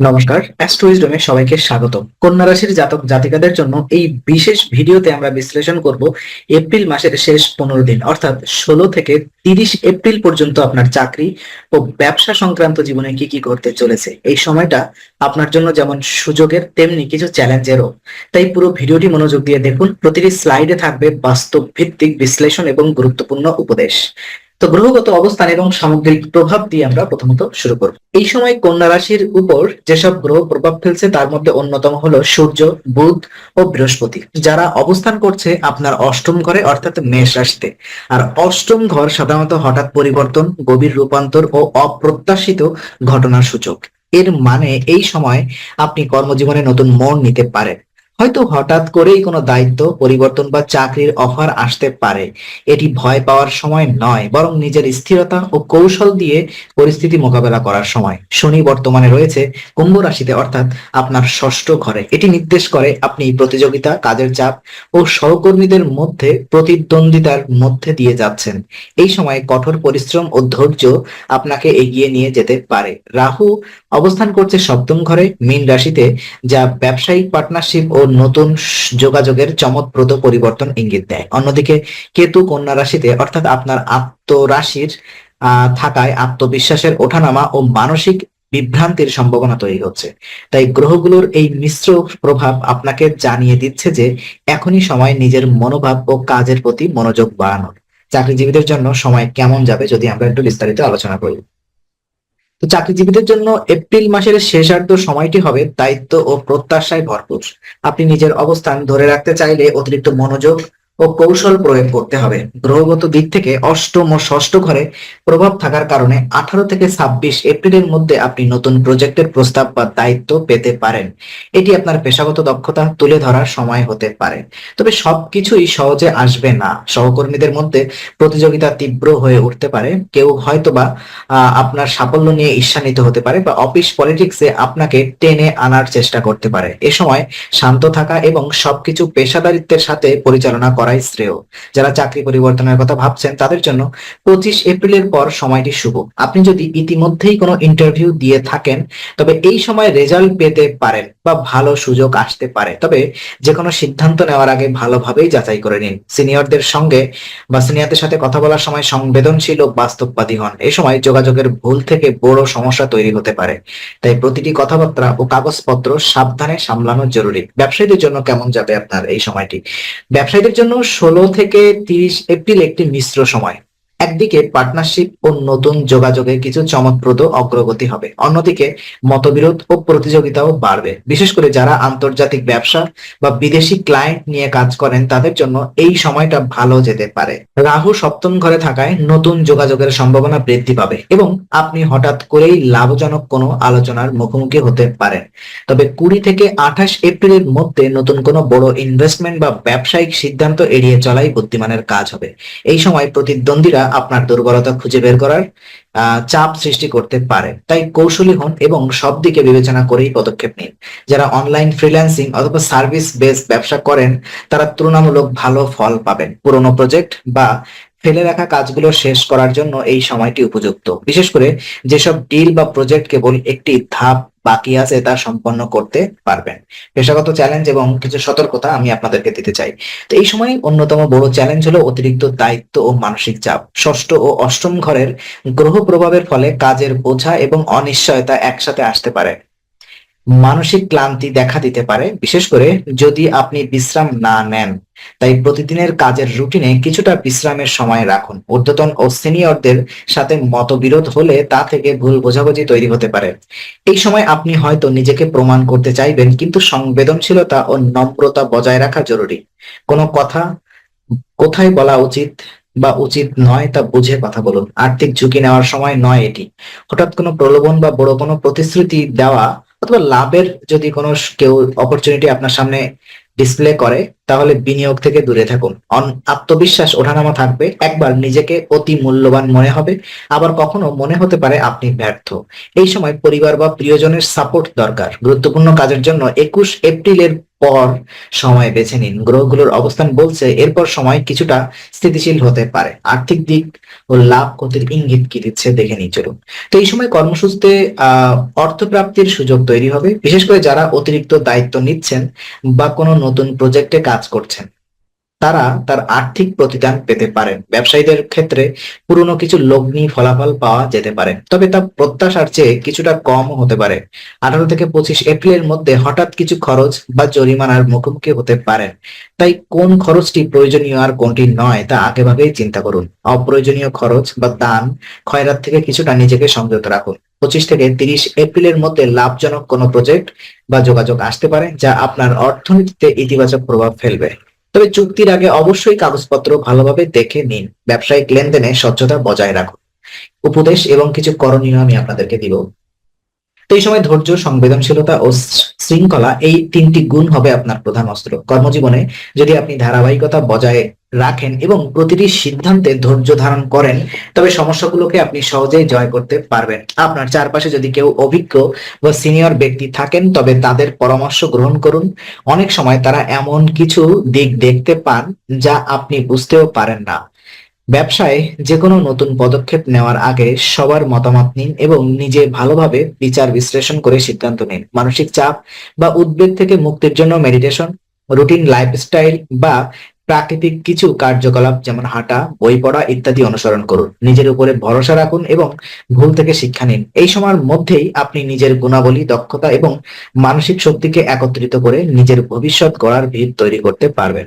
নমস্কার অ্যাস্ট্রোইজডমে সবাইকে স্বাগত কন্যা রাশির জাতক জাতিকাদের জন্য এই বিশেষ ভিডিওতে আমরা বিশ্লেষণ করব এপ্রিল মাসের শেষ পনেরো দিন, অর্থাৎ ষোলো থেকে তিরিশ এপ্রিল পর্যন্ত আপনার চাকরি ও ব্যবসা সংক্রান্ত জীবনে কি কি করতে চলেছে। এই সময়টা আপনার জন্য যেমন সুযোগের, তেমনি কিছু চ্যালেঞ্জেরও। তাই পুরো ভিডিওটি মনোযোগ দিয়ে দেখুন, প্রতিটি স্লাইডে থাকবে বাস্তব ভিত্তিক বিশ্লেষণ এবং গুরুত্বপূর্ণ উপদেশ। তো গ্রহগত অবস্থান এবং সামগ্রিক প্রভাব দিয়ে আমরা প্রথমত শুরু করব। এই সময় কন্যা রাশির উপর যেসব গ্রহ প্রভাব ফেলছে, তার মধ্যে অন্যতম হলো সূর্য, বুধ ও বৃহস্পতি, যারা অবস্থান করছে আপনার অষ্টম ঘরে, অর্থাৎ মেষ রাশিতে। আর অষ্টম ঘর সাধারণত হঠাৎ পরিবর্তন, গভীর রূপান্তর ও অপ্রত্যাশিত ঘটনার সূচক। এর মানে এই সময় আপনি কর্মজীবনে নতুন মন নিতে পারেন। হয়তো হঠাৎ করেই কোনো দায়িত্ব, পরিবর্তন বা চাকরির অফার আসতে পারে। এটি ভয় পাওয়ার সময় নয়, বরং নিজের স্থিরতা ও কৌশল দিয়ে পরিস্থিতি মোকাবেলা করার সময়। শনি বর্তমানে রয়েছে কুম্ভ রাশিতে, অর্থাৎ আপনার ষষ্ঠ ঘরে। এটি নির্দেশ করে আপনি প্রতিযোগিতা, কাজের চাপ ও সহকর্মীদের মধ্যে প্রতিদ্বন্দ্বিতার মধ্যে দিয়ে যাচ্ছেন। এই সময় কঠোর পরিশ্রম ও ধৈর্য আপনাকে এগিয়ে নিয়ে যেতে পারে। রাহু অবস্থান করছে সপ্তম ঘরে, মীন রাশিতে, যা ব্যবসায়িক পার্টনারশিপ ও নতুন যোগাযোগের চমকপ্রদ পরিবর্তন ইঙ্গিত দেয়। অন্যদিকে কেতু কন্যা রাশিতে, অর্থাৎ আপনার আত্মরাশির থাকায় আত্মবিশ্বাসের ওঠানামা ও মানসিক বিভ্রান্তির সম্ভাবনা তৈরি হচ্ছে। তাই গ্রহগুলোর এই মিশ্র প্রভাব আপনাকে জানিয়ে দিচ্ছে যে এখনই সময় নিজের মনোভাব ও কাজের প্রতি মনোযোগ বাড়ানোর। চাকরিজীবীদের জন্য সময় কেমন যাবে যদি আমরা একটু বিস্তারিত আলোচনা করি। তো চাকরিজীবীদের জন্য এপ্রিল মাসের শেষার্ধ সময়টি হবে দায়িত্ব ও প্রত্যাশায় ভরপুর। আপনি নিজের অবস্থান ধরে রাখতে চাইলে অতিরিক্ত মনোযোগ ও কৌশল প্রয়োগ করতে হবে। গ্রহগত দিক থেকে অষ্টম ও ষষ্ঠ ঘরে প্রভাব থাকার কারণে আঠারো থেকে ছাব্বিশ এপ্রিলের মধ্যে আপনি নতুন প্রজেক্টের প্রস্তাব বা দায়িত্ব পেতে পারেন। এটি আপনার পেশাগত দক্ষতা তুলে ধরার সময় হতে পারে। তবে সবকিছুই সহজে আসবে না। সহকর্মীদের মধ্যে প্রতিযোগিতা তীব্র হয়ে উঠতে পারে। কেউ হয়তোবা আপনার সাফল্য নিয়ে ঈর্ষান্বিত হতে পারে বা অফিস পলিটিক্সে আপনাকে টেনে আনার চেষ্টা করতে পারে। এ সময় শান্ত থাকা এবং সবকিছু পেশাদারিত্বের সাথে পরিচালনা করাই শ্রেয়। যারা চাকরি পরিবর্তনের কথা ভাবছেন, তাদের জন্য পঁচিশ এপ্রিলের পর সময়টি শুভ। আপনি যদি ইতিমধ্যেই কোনো ইন্টারভিউ দিয়ে থাকেন, তবে এই সময় রেজাল্ট পেতে পারেন বা ভালো সুযোগ আসতে পারে। তবে যে কোনো সিদ্ধান্ত নেওয়ার আগে ভালোভাবেই যাচাই করে নিন। সিনিয়রদের সঙ্গে বা সিনিয়রদের সাথে কথা বলার সময় সংবেদনশীল ও বাস্তববাদী হন। এই সময় যোগাযোগের ভুল থেকে বড় সমস্যা তৈরি হতে পারে। তাই প্রতিটি কথাবার্তা ও কাগজপত্র সাবধানে সামলানো জরুরি। ব্যবসায়ীদের জন্য কেমন যাবে আপনার এই সময়টি? ব্যবসায়ীদের জন্য ষোলো থেকে তিরিশ এপ্রিল একটি মিশ্র সময়। একদিকে পার্টনারশিপ ও নতুন যোগাযোগে কিছু চমকপ্রদ অগ্রগতি হবে, অন্যদিকে মতবিরোধ ও প্রতিযোগিতাও বাড়বে। বিশেষ করে যারা আন্তর্জাতিক ব্যবসা বা বিদেশি ক্লায়েন্ট নিয়ে কাজ করেন, তাদের জন্য এই সময়টা ভালো যেতে পারে। রাহু সপ্তম ঘরে থাকায় নতুন যোগাযোগের সম্ভাবনা বৃদ্ধি পাবে এবং আপনি হঠাৎ করেই লাভজনক কোনো আলোচনার মুখোমুখি হতে পারেন। তবে কুড়ি থেকে আঠাশ এপ্রিলের মধ্যে নতুন কোনো বড় ইনভেস্টমেন্ট বা ব্যবসায়িক সিদ্ধান্ত এড়িয়ে চলাই বুদ্ধিমানের কাজ হবে। এই সময় প্রতিদ্বন্দ্বীরা আপনার দুর্বলতা খুঁজে বের করার চাপ সৃষ্টি করতে পারে। তাই কৌশলী হন এবং সব দিকে বিবেচনা করেই পদক্ষেপ নিন। যারা অনলাইন ফ্রিল্যান্সিং অথবা সার্ভিস বেসড ব্যবসা করেন, তারা তুলনামূলক ভালো ফল পাবেন। পুরনো প্রজেক্ট বা ফেলে রাখা কাজগুলো শেষ করার জন্য এই সময়টি উপযুক্ত। বিশেষ করে যেসব ডিল বা প্রজেক্ট কেবল একটি ধাপ বাকি আছে তা সম্পন্ন করতে পারবেন। পেশাগত চ্যালেঞ্জ এবং কিছু সতর্কতা আমি আপনাদেরকে দিতে চাই। তো এই সময় অন্যতম বড় চ্যালেঞ্জ হলো অতিরিক্ত দায়িত্ব ও মানসিক চাপ। ষষ্ঠ ও অষ্টম ঘরের গ্রহ প্রভাবের ফলে কাজের বোঝা এবং অনিশ্চয়তা একসাথে আসতে পারে। মানসিক ক্লান্তি দেখা দিতে পারে। বিশেষ করে যদি আপনি বিশ্রাম না নেন, তাই প্রতিদিনের কাজের রুটিনে কিছুটা বিশ্রামের সময় রাখুন। ঊর্ধ্বতন ও সিনিয়রদের সাথে মতবিরোধ হলে তা থেকে ভুল বোঝাবুঝি তৈরি হতে পারে। এই সময় আপনি হয়তো নিজেকে প্রমাণ করতে চাইবেন, কিন্তু সংবেদনশীলতা ও নম্রতা বজায় রাখা জরুরি। কোনো কথা কোথায় বলা উচিত বা উচিত নয় তা বুঝে কথা বলুন। আর্থিক ঝুঁকি নেওয়ার সময় নয় এটি। হঠাৎ কোনো প্রলোভন বা বড় কোনো প্রতিশ্রুতি দেওয়া অথবা লাভের যদি কোনো কেউ অপরচুনিটি আপনার সামনে ডিসপ্লে করে, তাহলে বিনিয়োগ থেকে দূরে থাকুন। অন- আত্মবিশ্বাস ওঠানামা থাকবে। একবার নিজেকে অতি মূল্যবান মনে হবে। আবার কখনো মনে হতে পারে আপনি ব্যর্থ। এই সময় পরিবার বা প্রিয়জনের সাপোর্ট দরকার। গুরুত্বপূর্ণ কাজের জন্য একুশ এপ্রিলের পর সময় বেছে নিন। গ্রহগুলোর অবস্থান বলছে এরপর সময় কিছুটা স্থিতিশীল হতে পারে। আর্থিক দিক ও লাভ ক্ষতির ইঙ্গিত কি দিচ্ছে দেখে নিই, চলুন। তো এই সময় কর্মসূচিতে অর্থপ্রাপ্তির সুযোগ তৈরি হবে। বিশেষ করে যারা অতিরিক্ত দায়িত্ব নিচ্ছেন বা কোনো নতুন প্রজেক্টে কাজ করছেন। তারা তার আর্থিক প্রতিদান পেতে পারেন। ব্যবসায়ীদের ক্ষেত্রে পুরনো কিছু লগ্নি ফলাফল পাওয়া যেতে পারে, তবে তা প্রত্যাশার চেয়ে কিছুটা কম হতে পারে। আঠারো থেকে পঁচিশ এপ্রিলের মধ্যে হঠাৎ কিছু খরচ বা জরিমানার মুখোমুখি হতে পারেন তাই কোন খরচটি প্রয়োজনীয় আর কোনটি নয় তা আগেভাবেই চিন্তা করুন। অপ্রয়োজনীয় খরচ বা দান খয়রাত থেকে কিছুটা নিজেকে সংযত রাখুন। পঁচিশ থেকে তিরিশ এপ্রিলের মধ্যে লাভজনক কোনো প্রজেক্ট বা যোগাযোগ আসতে পারে যা আপনার অর্থনীতিতে ইতিবাচক প্রভাব ফেলবে। তবে চুক্তির আগে অবশ্যই কাগজপত্র ভালোভাবে দেখে নিন। ব্যবসায়িক লেনদেনে স্বচ্ছতা বজায় রাখুন। উপদেশ এবং কিছু করণীয় আমি আপনাদেরকে দিব। তো এই সময় ধৈর্য, সংবেদনশীলতা ও শৃঙ্খলা এই তিনটি গুণ হবে আপনার প্রধান অস্ত্র। কর্মজীবনে যদি আপনি ধারাবাহিকতা বজায় রাখেন এবং প্রতিটি সিদ্ধান্তে ধৈর্য ধারণ করেন, তবে সমস্যাগুলোকে আপনি সহজেই জয় করতে পারবেন। আপনার চারপাশে যদি কেউ অভিজ্ঞ বা সিনিয়র ব্যক্তি থাকেন, তবে তাদের পরামর্শ গ্রহণ করুন। অনেক সময় তারা এমন কিছু দিক দেখতে পান যা আপনি বুঝতেও পারেন না। ব্যবসায় যে কোনো নতুন পদক্ষেপ নেওয়ার আগে সবার মতামত নিন এবং নিজে ভালোভাবে বিচার বিশ্লেষণ করে সিদ্ধান্ত নিন। মানসিক চাপ বা উদ্বেগ থেকে মুক্তির জন্য মেডিটেশন রুটিন লাইফস্টাইল বা প্রাকৃতিক কিছু কার্যকলাপ যেমন হাঁটা, বই পড়া ইত্যাদি অনুসরণ করুন। নিজের উপরে ভরসা রাখুন এবং ভুল থেকে শিক্ষা নিন। এই সময়ের মধ্যেই আপনি নিজের গুণাবলী, দক্ষতা এবং মানসিক শক্তিকে একত্রিত করে নিজের ভবিষ্যৎ গড়ার ভিত তৈরি করতে পারবেন।